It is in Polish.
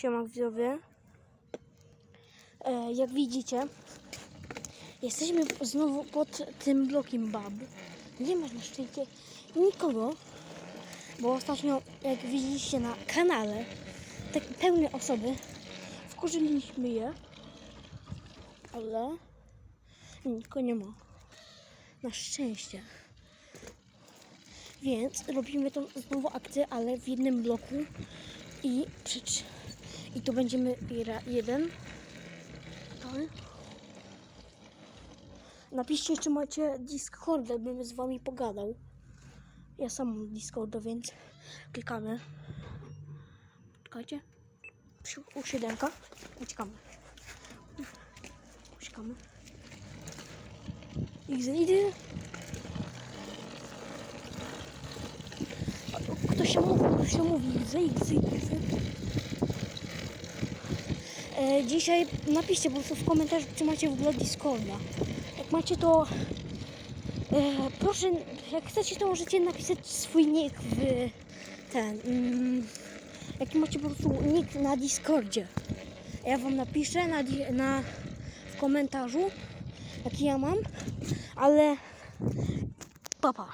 Siema widzowie. E, jak widzicie, jesteśmy znowu pod tym blokiem bab. Nie ma na szczęście nikogo, bo ostatnio, jak widzieliście na kanale, tak pełne osoby, wkurzyliśmy je, ale nikogo nie ma. Na szczęście. Więc robimy tą znowu akcję, ale w jednym bloku i przecież i tu będziemy jeden. Napiszcie, czy macie Discorda, bym z wami pogadał. Ja sam mam Discorda, więc klikamy. Czekajcie. U siódemka. Uciekamy. Uciekamy. Idę, idę. Kto się mówi, kto się mówi, zejdź, zejdź, zejdź. E, dzisiaj napiszcie po prostu w komentarzu, czy macie w ogóle Discorda. Jak macie to, e, proszę, jak chcecie, to możecie napisać swój nick w ten, mm, jaki macie po prostu nick na Discordzie. Ja wam napiszę na, na, w komentarzu, jaki ja mam, ale papa.